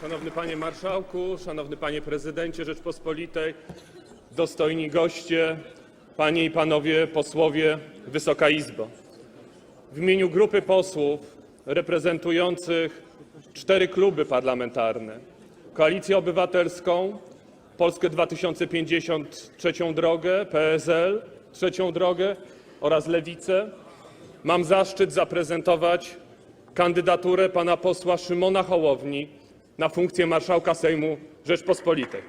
Szanowny Panie Marszałku, Szanowny Panie Prezydencie Rzeczpospolitej, dostojni goście, Panie i Panowie posłowie, Wysoka Izbo. W imieniu grupy posłów reprezentujących cztery kluby parlamentarne Koalicję Obywatelską, Polskę 2050, Trzecią Drogę, PSL, Trzecią Drogę oraz Lewicę mam zaszczyt zaprezentować kandydaturę pana posła Szymona Hołowni na funkcję marszałka Sejmu Rzeczpospolitej.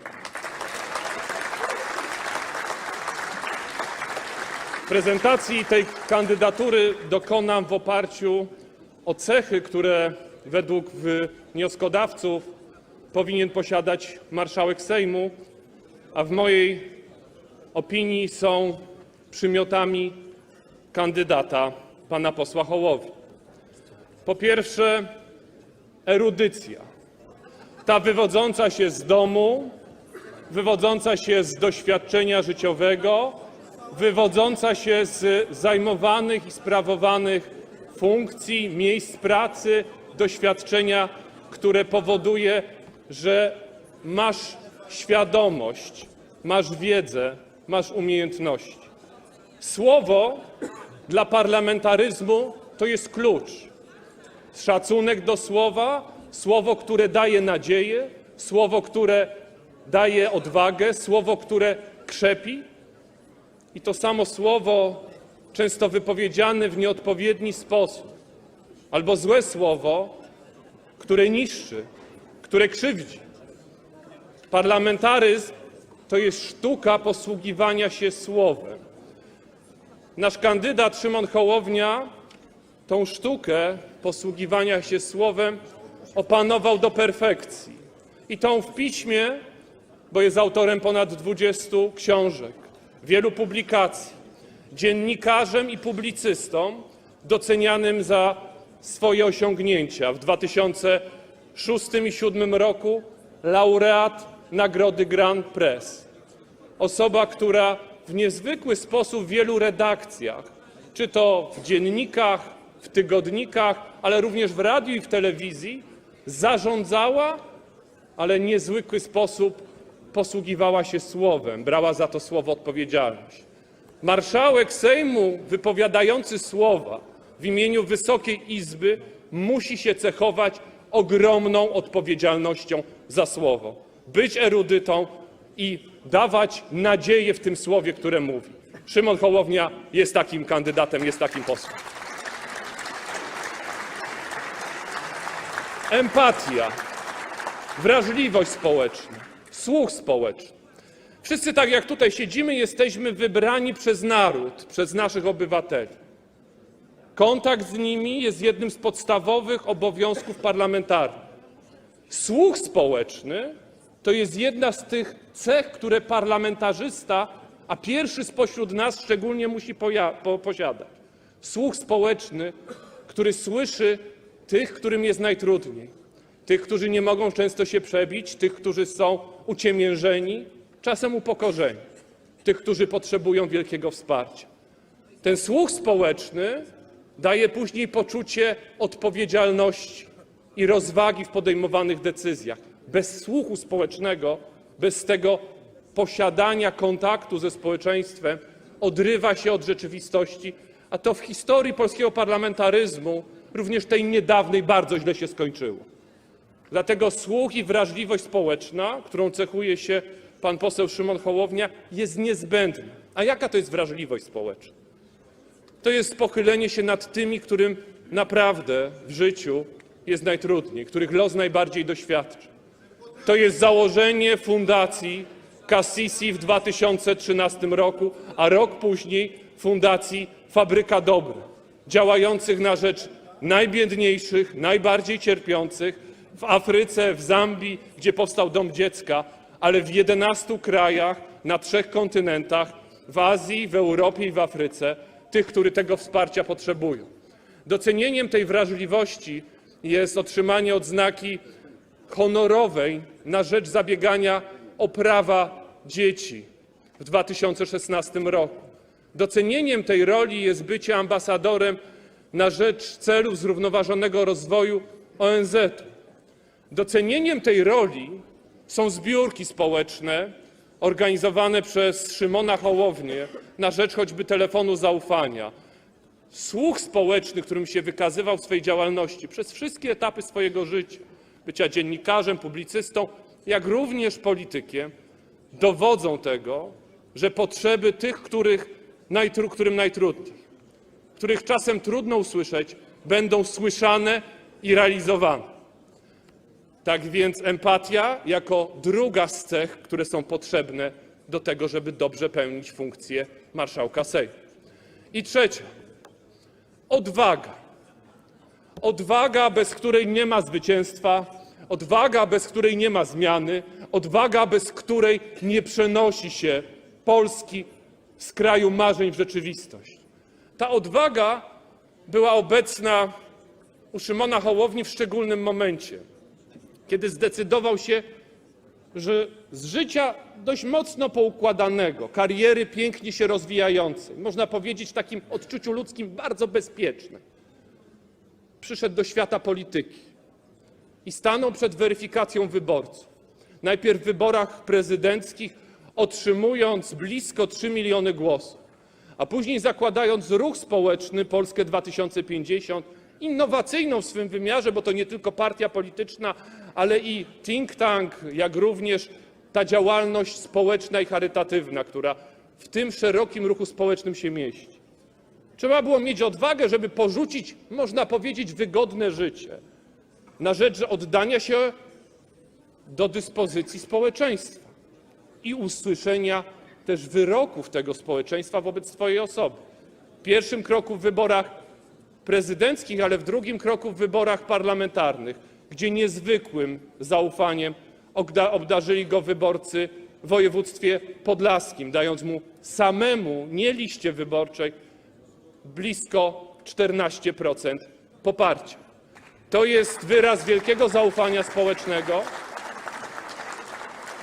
Prezentacji tej kandydatury dokonam w oparciu o cechy, które według wnioskodawców powinien posiadać marszałek Sejmu, a w mojej opinii są przymiotami kandydata pana posła Hołowni. Po pierwsze, erudycja. Ta wywodząca się z domu, wywodząca się z doświadczenia życiowego, wywodząca się z zajmowanych i sprawowanych funkcji, miejsc pracy, doświadczenia, które powoduje, że masz świadomość, masz wiedzę, masz umiejętności. Słowo dla parlamentaryzmu to jest klucz. Szacunek do słowa, słowo, które daje nadzieję, słowo, które daje odwagę, słowo, które krzepi. I to samo słowo, często wypowiedziane w nieodpowiedni sposób, albo złe słowo, które niszczy, które krzywdzi. Parlamentaryzm to jest sztuka posługiwania się słowem. Nasz kandydat Szymon Hołownia tą sztukę posługiwania się słowem opanował do perfekcji. I tą w piśmie, bo jest autorem ponad 20 książek, wielu publikacji, dziennikarzem i publicystą docenianym za swoje osiągnięcia. W 2006 i 2007 roku laureat nagrody Grand Press. Osoba, która w niezwykły sposób w wielu redakcjach, czy to w dziennikach, w tygodnikach, ale również w radiu i w telewizji, zarządzała, ale w niezwykły sposób posługiwała się słowem, brała za to słowo odpowiedzialność. Marszałek Sejmu wypowiadający słowa w imieniu Wysokiej Izby musi się cechować ogromną odpowiedzialnością za słowo, być erudytą i dawać nadzieję w tym słowie, które mówi. Szymon Hołownia jest takim kandydatem, jest takim posłem. Empatia, wrażliwość społeczna, słuch społeczny. Wszyscy, tak jak tutaj siedzimy, jesteśmy wybrani przez naród, przez naszych obywateli. Kontakt z nimi jest jednym z podstawowych obowiązków parlamentarnych. Słuch społeczny to jest jedna z tych cech, które parlamentarzysta, a pierwszy spośród nas szczególnie musi posiadać. Słuch społeczny, który słyszy tych, którym jest najtrudniej, tych, którzy nie mogą często się przebić, tych, którzy są uciemiężeni, czasem upokorzeni, tych, którzy potrzebują wielkiego wsparcia. Ten słuch społeczny daje później poczucie odpowiedzialności i rozwagi w podejmowanych decyzjach. Bez słuchu społecznego, bez tego posiadania kontaktu ze społeczeństwem odrywa się od rzeczywistości, a to w historii polskiego parlamentaryzmu, również tej niedawnej, bardzo źle się skończyło. Dlatego słuch i wrażliwość społeczna, którą cechuje się pan poseł Szymon Hołownia, jest niezbędna. A jaka to jest wrażliwość społeczna? To jest pochylenie się nad tymi, którym naprawdę w życiu jest najtrudniej, których los najbardziej doświadczy. To jest założenie fundacji Cassisi w 2013 roku, a rok później fundacji Fabryka Dobra, działających na rzecz najbiedniejszych, najbardziej cierpiących w Afryce, w Zambii, gdzie powstał Dom Dziecka, ale w 11 krajach na trzech kontynentach, w Azji, w Europie i w Afryce, tych, którzy tego wsparcia potrzebują. Docenieniem tej wrażliwości jest otrzymanie odznaki honorowej na rzecz zabiegania o prawa dzieci w 2016 roku. Docenieniem tej roli jest bycie ambasadorem na rzecz celów zrównoważonego rozwoju ONZ. Docenieniem tej roli są zbiórki społeczne organizowane przez Szymona Hołownię na rzecz choćby telefonu zaufania. Słuch społeczny, którym się wykazywał w swojej działalności przez wszystkie etapy swojego życia, bycia dziennikarzem, publicystą, jak również politykiem, dowodzą tego, że potrzeby tych, których najtru, którym najtrudniej, których czasem trudno usłyszeć, będą słyszane i realizowane. Tak więc empatia jako druga z cech, które są potrzebne do tego, żeby dobrze pełnić funkcję marszałka Sejmu. I trzecia, odwaga. Odwaga, bez której nie ma zwycięstwa, odwaga, bez której nie ma zmiany, odwaga, bez której nie przenosi się Polski z kraju marzeń w rzeczywistość. Ta odwaga była obecna u Szymona Hołowni w szczególnym momencie, kiedy zdecydował się, że z życia dość mocno poukładanego, kariery pięknie się rozwijającej, można powiedzieć w takim odczuciu ludzkim bardzo bezpiecznej, przyszedł do świata polityki i stanął przed weryfikacją wyborców. Najpierw w wyborach prezydenckich otrzymując blisko 3 miliony głosów, a później zakładając ruch społeczny Polskę 2050, innowacyjną w swym wymiarze, bo to nie tylko partia polityczna, ale i think tank, jak również ta działalność społeczna i charytatywna, która w tym szerokim ruchu społecznym się mieści. Trzeba było mieć odwagę, żeby porzucić, można powiedzieć, wygodne życie na rzecz oddania się do dyspozycji społeczeństwa i usłyszenia też wyroków tego społeczeństwa wobec swojej osoby. W pierwszym kroku w wyborach prezydenckich, ale w drugim kroku w wyborach parlamentarnych, gdzie niezwykłym zaufaniem obda- obdarzyli go wyborcy w województwie podlaskim, dając mu samemu, nie liście wyborczej, blisko 14% poparcia. To jest wyraz wielkiego zaufania społecznego,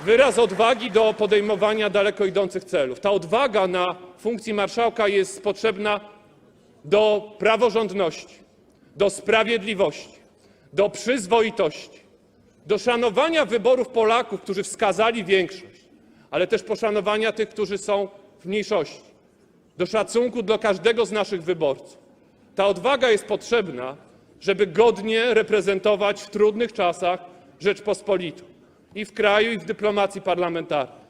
wyraz odwagi do podejmowania daleko idących celów. Ta odwaga na funkcji marszałka jest potrzebna do praworządności, do sprawiedliwości, do przyzwoitości, do szanowania wyborów Polaków, którzy wskazali większość, ale też poszanowania tych, którzy są w mniejszości, do szacunku dla każdego z naszych wyborców. Ta odwaga jest potrzebna, żeby godnie reprezentować w trudnych czasach Rzeczpospolitą i w kraju, i w dyplomacji parlamentarnej,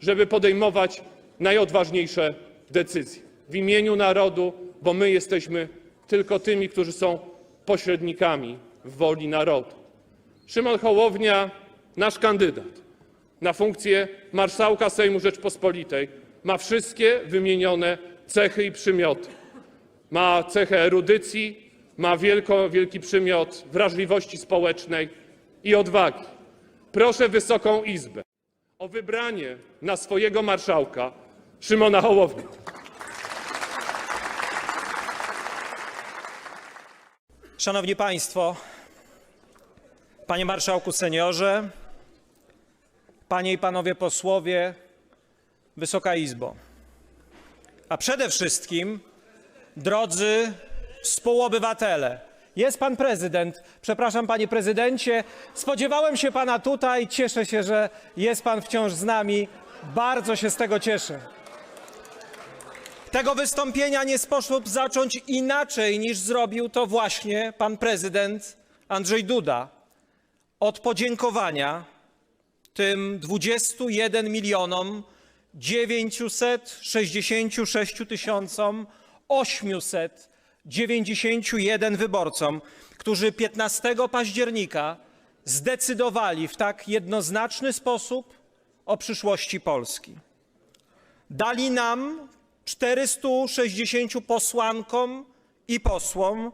żeby podejmować najodważniejsze decyzje w imieniu narodu, bo my jesteśmy tylko tymi, którzy są pośrednikami w woli narodu. Szymon Hołownia, nasz kandydat na funkcję marszałka Sejmu Rzeczpospolitej, ma wszystkie wymienione cechy i przymioty. Ma cechę erudycji, ma wielko, wielki przymiot wrażliwości społecznej i odwagi. Proszę Wysoką Izbę o wybranie na swojego marszałka Szymona Hołownię. Szanowni Państwo, Panie Marszałku Seniorze, Panie i Panowie Posłowie, Wysoka Izbo, a przede wszystkim drodzy współobywatele. Jest Pan Prezydent. Przepraszam, Panie Prezydencie, spodziewałem się Pana tutaj. Cieszę się, że jest Pan wciąż z nami. Bardzo się z tego cieszę. Tego wystąpienia nie sposób zacząć inaczej niż zrobił to właśnie pan prezydent Andrzej Duda. Od podziękowania tym 21 milionom 966 tysiącom 891 wyborcom, którzy 15 października zdecydowali w tak jednoznaczny sposób o przyszłości Polski. Dali nam 460 posłankom i posłom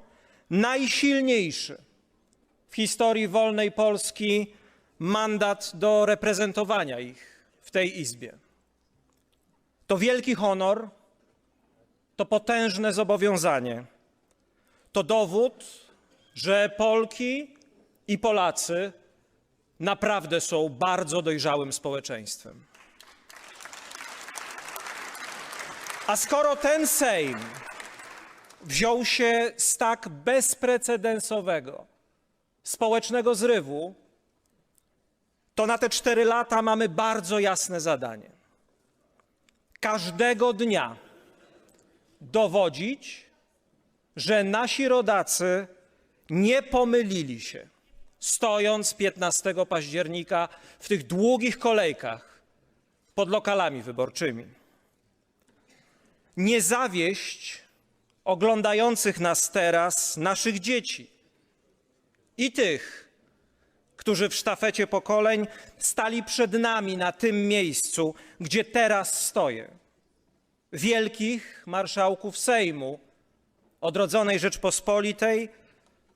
najsilniejszy w historii wolnej Polski mandat do reprezentowania ich w tej Izbie. To wielki honor, to potężne zobowiązanie. To dowód, że Polki i Polacy naprawdę są bardzo dojrzałym społeczeństwem. A skoro ten Sejm wziął się z tak bezprecedensowego społecznego zrywu, to na te cztery lata mamy bardzo jasne zadanie. Każdego dnia dowodzić, że nasi rodacy nie pomylili się, stojąc 15 października w tych długich kolejkach pod lokalami wyborczymi. Nie zawieść oglądających nas teraz naszych dzieci i tych, którzy w sztafecie pokoleń stali przed nami na tym miejscu, gdzie teraz stoję. Wielkich marszałków Sejmu, odrodzonej Rzeczpospolitej,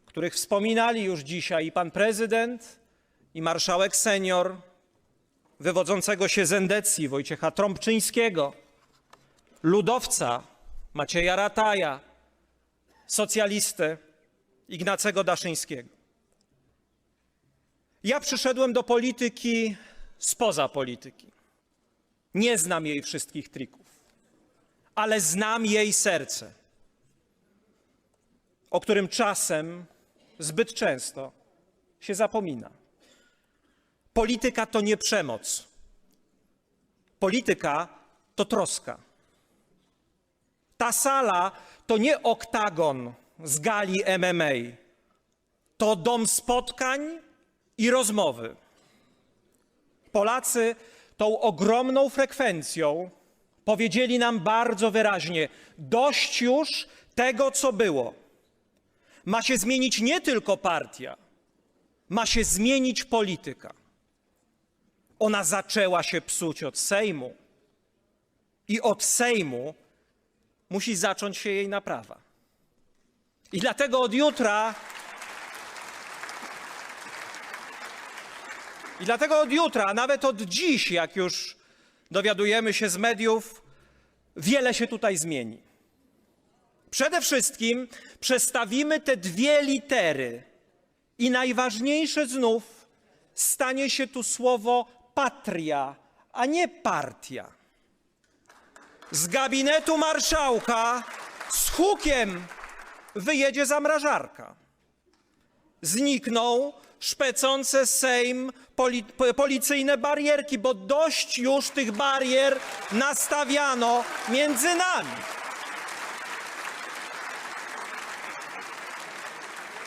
których wspominali już dzisiaj i pan prezydent, i marszałek senior, wywodzącego się z Endecji Wojciecha Trąbczyńskiego, ludowca Macieja Rataja, socjalistę Ignacego Daszyńskiego. Ja przyszedłem do polityki spoza polityki. Nie znam jej wszystkich trików, ale znam jej serce, o którym czasem, zbyt często się zapomina. Polityka to nie przemoc. Polityka to troska. Ta sala to nie oktagon z gali MMA. To dom spotkań i rozmowy. Polacy tą ogromną frekwencją powiedzieli nam bardzo wyraźnie: dość już tego, co było. Ma się zmienić nie tylko partia, ma się zmienić polityka. Ona zaczęła się psuć od Sejmu i od Sejmu musi zacząć się jej naprawa. I dlatego od jutra. I dlatego od jutra, a nawet od dziś, jak już dowiadujemy się z mediów, wiele się tutaj zmieni. Przede wszystkim przestawimy te dwie litery i najważniejsze znów stanie się tu słowo patria, a nie partia. Z gabinetu marszałka z hukiem wyjedzie zamrażarka. Znikną szpecące Sejm poli policyjne barierki, bo dość już tych barier nastawiano między nami.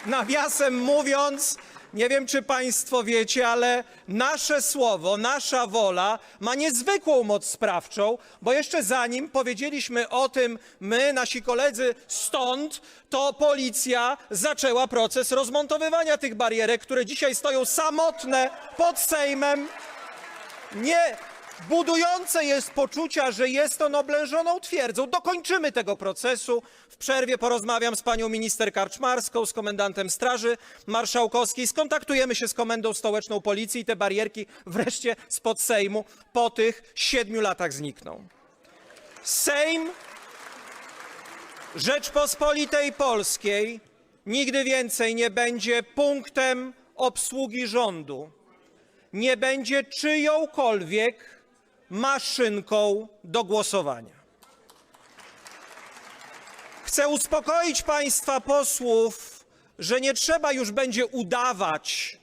Nawiasem mówiąc, nie wiem czy Państwo wiecie, ale nasze słowo, nasza wola ma niezwykłą moc sprawczą, bo jeszcze zanim powiedzieliśmy o tym my, nasi koledzy stąd, to policja zaczęła proces rozmontowywania tych barierek, które dzisiaj stoją samotne pod Sejmem. Nie budujące jest poczucia, że jest on oblężoną twierdzą. Dokończymy tego procesu. W przerwie porozmawiam z panią minister Karczmarską, z komendantem Straży Marszałkowskiej. Skontaktujemy się z Komendą Stołeczną Policji i te barierki wreszcie spod Sejmu po tych siedmiu latach znikną. Sejm Rzeczpospolitej Polskiej nigdy więcej nie będzie punktem obsługi rządu nie będzie czyjąkolwiek maszynką do głosowania. Chcę uspokoić Państwa posłów, że nie trzeba już będzie udawać,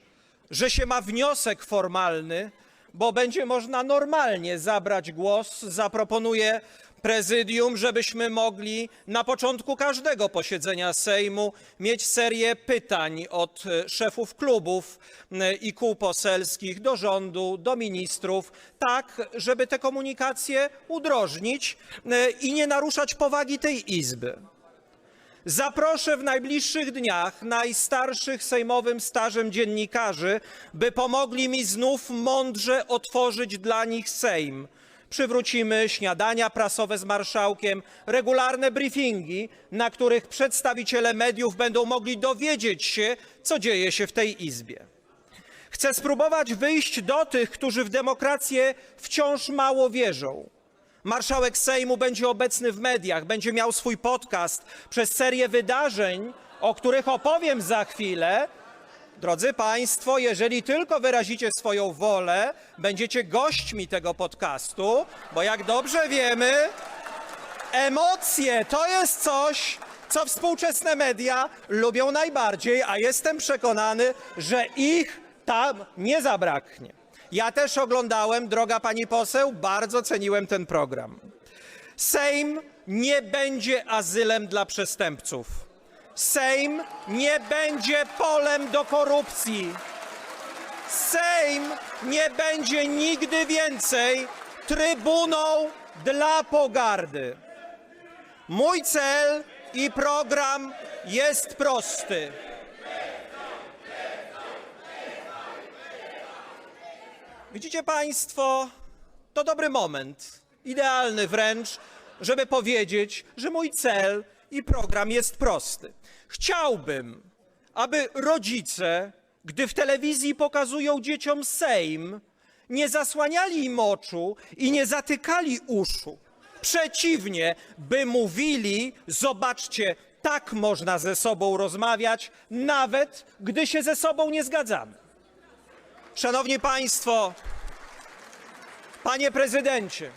że się ma wniosek formalny, bo będzie można normalnie zabrać głos. Zaproponuję prezydium, żebyśmy mogli na początku każdego posiedzenia Sejmu mieć serię pytań od e, szefów klubów i kół poselskich do rządu, do ministrów, tak żeby te komunikacje udrożnić e, i nie naruszać powagi tej Izby. Zaproszę w najbliższych dniach najstarszych sejmowym stażem dziennikarzy, by pomogli mi znów mądrze otworzyć dla nich Sejm. Przywrócimy śniadania prasowe z marszałkiem, regularne briefingi, na których przedstawiciele mediów będą mogli dowiedzieć się, co dzieje się w tej Izbie. Chcę spróbować wyjść do tych, którzy w demokrację wciąż mało wierzą. Marszałek Sejmu będzie obecny w mediach, będzie miał swój podcast przez serię wydarzeń, o których opowiem za chwilę. Drodzy Państwo, jeżeli tylko wyrazicie swoją wolę, będziecie gośćmi tego podcastu, bo jak dobrze wiemy, emocje to jest coś, co współczesne media lubią najbardziej, a jestem przekonany, że ich tam nie zabraknie. Ja też oglądałem, droga pani poseł, bardzo ceniłem ten program. Sejm nie będzie azylem dla przestępców. Sejm nie będzie polem do korupcji. Sejm nie będzie nigdy więcej trybuną dla pogardy. Mój cel i program jest prosty. Widzicie Państwo, to dobry moment, idealny wręcz, żeby powiedzieć, że mój cel i program jest prosty. Chciałbym, aby rodzice, gdy w telewizji pokazują dzieciom Sejm, nie zasłaniali im oczu i nie zatykali uszu. Przeciwnie, by mówili: Zobaczcie, tak można ze sobą rozmawiać, nawet gdy się ze sobą nie zgadzamy. Szanowni Państwo, Panie Prezydencie,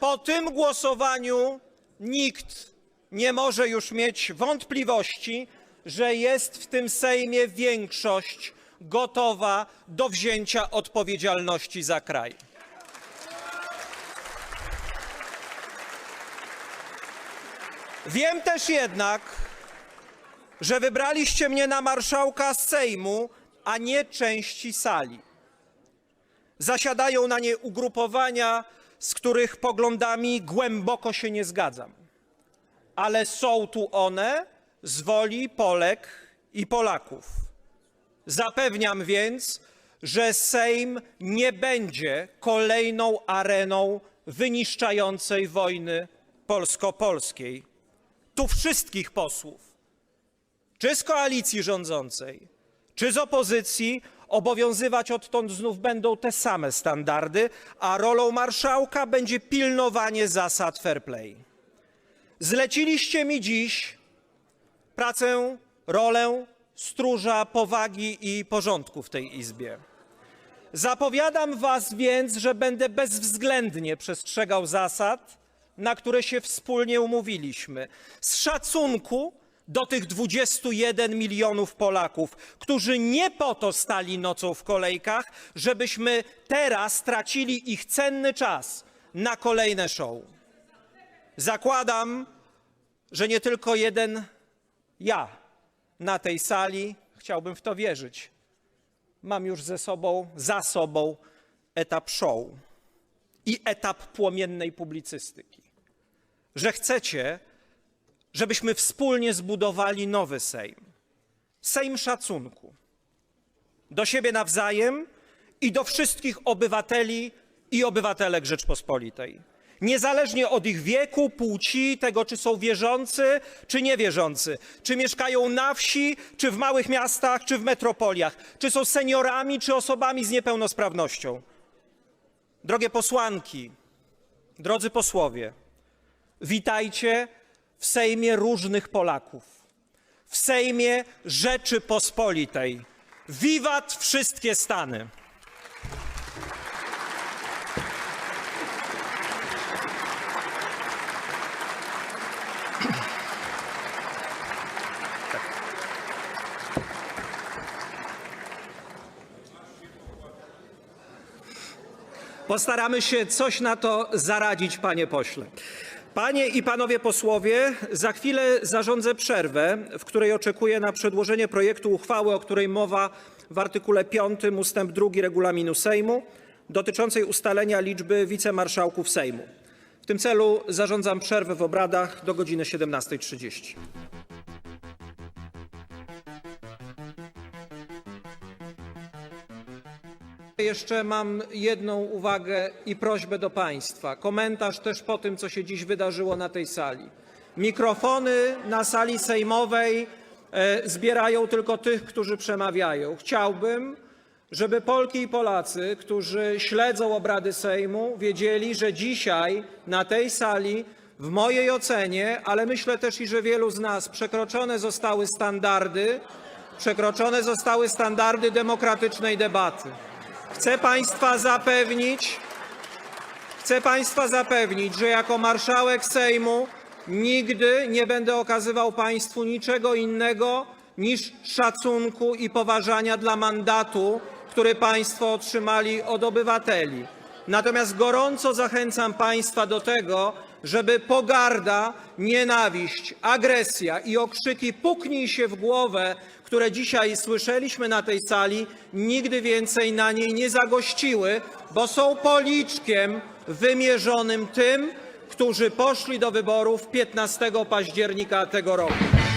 po tym głosowaniu nikt nie może już mieć wątpliwości, że jest w tym Sejmie większość gotowa do wzięcia odpowiedzialności za kraj. Wiem też jednak, że wybraliście mnie na marszałka Sejmu, a nie części sali. Zasiadają na nie ugrupowania, z których poglądami głęboko się nie zgadzam. Ale są tu one z woli Polek i Polaków. Zapewniam więc, że Sejm nie będzie kolejną areną wyniszczającej wojny polsko-polskiej. Tu wszystkich posłów, czy z koalicji rządzącej, czy z opozycji, obowiązywać odtąd znów będą te same standardy, a rolą marszałka będzie pilnowanie zasad fair play. Zleciliście mi dziś pracę, rolę stróża powagi i porządku w tej Izbie. Zapowiadam was więc, że będę bezwzględnie przestrzegał zasad, na które się wspólnie umówiliśmy. Z szacunku do tych 21 milionów Polaków, którzy nie po to stali nocą w kolejkach, żebyśmy teraz tracili ich cenny czas na kolejne show. Zakładam, że nie tylko jeden ja na tej sali, chciałbym w to wierzyć, mam już ze sobą, za sobą etap show i etap płomiennej publicystyki. Że chcecie, żebyśmy wspólnie zbudowali nowy Sejm. Sejm szacunku do siebie nawzajem i do wszystkich obywateli i obywatelek Rzeczpospolitej. Niezależnie od ich wieku, płci, tego czy są wierzący, czy niewierzący, czy mieszkają na wsi, czy w małych miastach, czy w metropoliach, czy są seniorami, czy osobami z niepełnosprawnością. Drogie posłanki, drodzy posłowie, witajcie w Sejmie różnych Polaków, w Sejmie Rzeczypospolitej. Wiwat wszystkie Stany! Postaramy się coś na to zaradzić, panie pośle. Panie i panowie posłowie, za chwilę zarządzę przerwę, w której oczekuję na przedłożenie projektu uchwały, o której mowa w artykule 5 ustęp 2 regulaminu Sejmu, dotyczącej ustalenia liczby wicemarszałków Sejmu. W tym celu zarządzam przerwę w obradach do godziny 17.30. Jeszcze mam jedną uwagę i prośbę do Państwa. Komentarz też po tym, co się dziś wydarzyło na tej sali. Mikrofony na sali sejmowej e, zbierają tylko tych, którzy przemawiają. Chciałbym, żeby Polki i Polacy, którzy śledzą obrady Sejmu, wiedzieli, że dzisiaj na tej sali, w mojej ocenie, ale myślę też i że wielu z nas, przekroczone zostały standardy, przekroczone zostały standardy demokratycznej debaty. Chcę Państwa zapewnić, chcę Państwa zapewnić, że jako marszałek Sejmu nigdy nie będę okazywał Państwu niczego innego niż szacunku i poważania dla mandatu, który Państwo otrzymali od obywateli. Natomiast gorąco zachęcam Państwa do tego, żeby pogarda, nienawiść, agresja i okrzyki puknij się w głowę, które dzisiaj słyszeliśmy na tej sali, nigdy więcej na niej nie zagościły, bo są policzkiem wymierzonym tym, którzy poszli do wyborów 15 października tego roku.